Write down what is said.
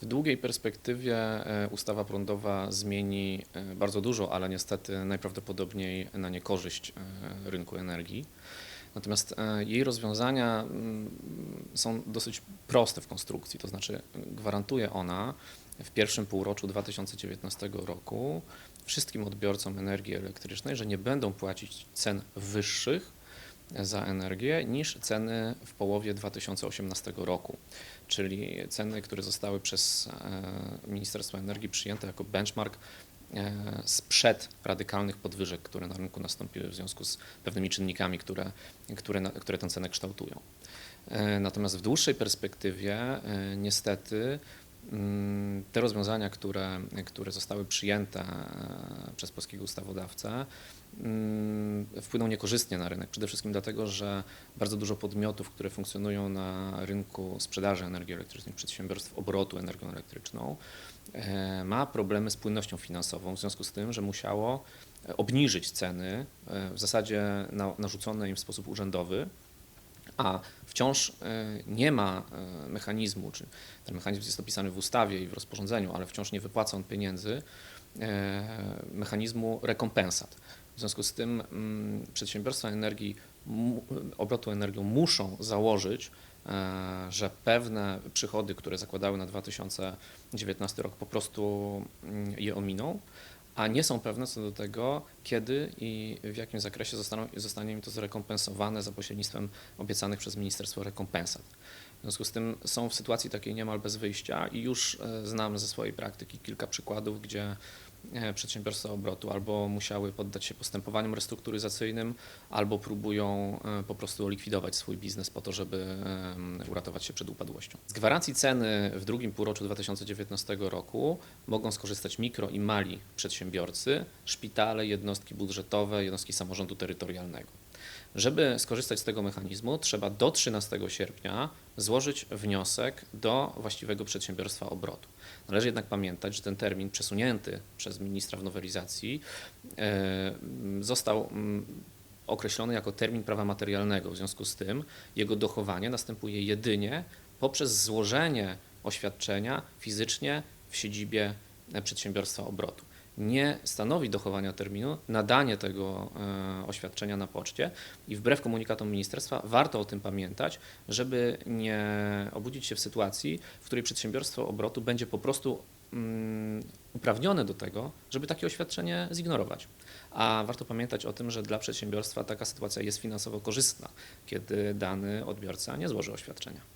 W długiej perspektywie e, ustawa prądowa zmieni e, bardzo dużo, ale niestety najprawdopodobniej na niekorzyść e, rynku energii. Natomiast jej rozwiązania mm, są dosyć proste w konstrukcji, to znaczy gwarantuje ona w pierwszym półroczu 2019 roku wszystkim odbiorcom energii elektrycznej, że nie będą płacić cen wyższych za energię niż ceny w połowie 2018 roku, czyli ceny, które zostały przez e, Ministerstwo Energii przyjęte jako benchmark e, sprzed radykalnych podwyżek, które na rynku nastąpiły w związku z pewnymi czynnikami, które, które, które tę cenę kształtują. E, Natomiast w dłuższej perspektywie niestety te rozwiązania, które, które zostały przyjęte e, przez polskiego ustawodawcę, mm, wpłyną niekorzystnie na rynek. Przede wszystkim dlatego, że bardzo dużo podmiotów, które funkcjonują na rynku sprzedaży energii elektrycznej, przedsiębiorstw obrotu energią elektryczną, e, ma problemy z płynnością finansową w związku z tym, że musiało e, obniżyć ceny w zasadzie na, narzucone im w sposób urzędowy, a wciąż e, nie ma e, mechanizmu, czy ten mechanizm jest opisany w ustawie i w rozporządzeniu, ale wciąż nie wypłaca on pieniędzy, e, mechanizmu rekompensat. W związku z tym mm, przedsiębiorstwa energii, obrotu energią muszą założyć, że pewne przychody, które zakładały na 2019 rok, po prostu mm, je ominą, a nie są pewne co do tego, kiedy i w jakim zakresie zostaną, zostanie im to zrekompensowane za pośrednictwem obiecanych przez ministerstwo rekompensat. W związku z tym są w sytuacji takiej niemal bez wyjścia i już e, znam ze swojej praktyki kilka przykładów, gdzie e, przedsiębiorstwa obrotu albo musiały poddać się postępowaniom restrukturyzacyjnym, albo próbują e, po prostu likwidować swój biznes po to, żeby uratować się przed upadłością. Z gwarancji ceny w drugim półroczu 2019 roku mogą skorzystać mikro i mali przedsiębiorcy, szpitale, jednostki budżetowe, jednostki samorządu terytorialnego. Żeby skorzystać z tego mechanizmu, trzeba do 13 sierpnia złożyć wniosek do właściwego przedsiębiorstwa obrotu. Należy jednak pamiętać, że ten termin przesunięty przez ministra w nowelizacji e, został mm, określony jako termin prawa materialnego. W związku z tym jego dochowanie następuje jedynie poprzez złożenie oświadczenia fizycznie w siedzibie e, przedsiębiorstwa obrotu. Nie stanowi dochowania terminu nadanie tego e, oświadczenia na poczcie i wbrew komunikatom ministerstwa warto o tym pamiętać, żeby nie obudzić się w sytuacji, w której przedsiębiorstwo obrotu będzie po prostu mm, uprawnione do tego, żeby takie oświadczenie zignorować. A warto pamiętać o tym, że dla przedsiębiorstwa taka sytuacja jest finansowo korzystna, kiedy dany odbiorca nie złoży oświadczenia.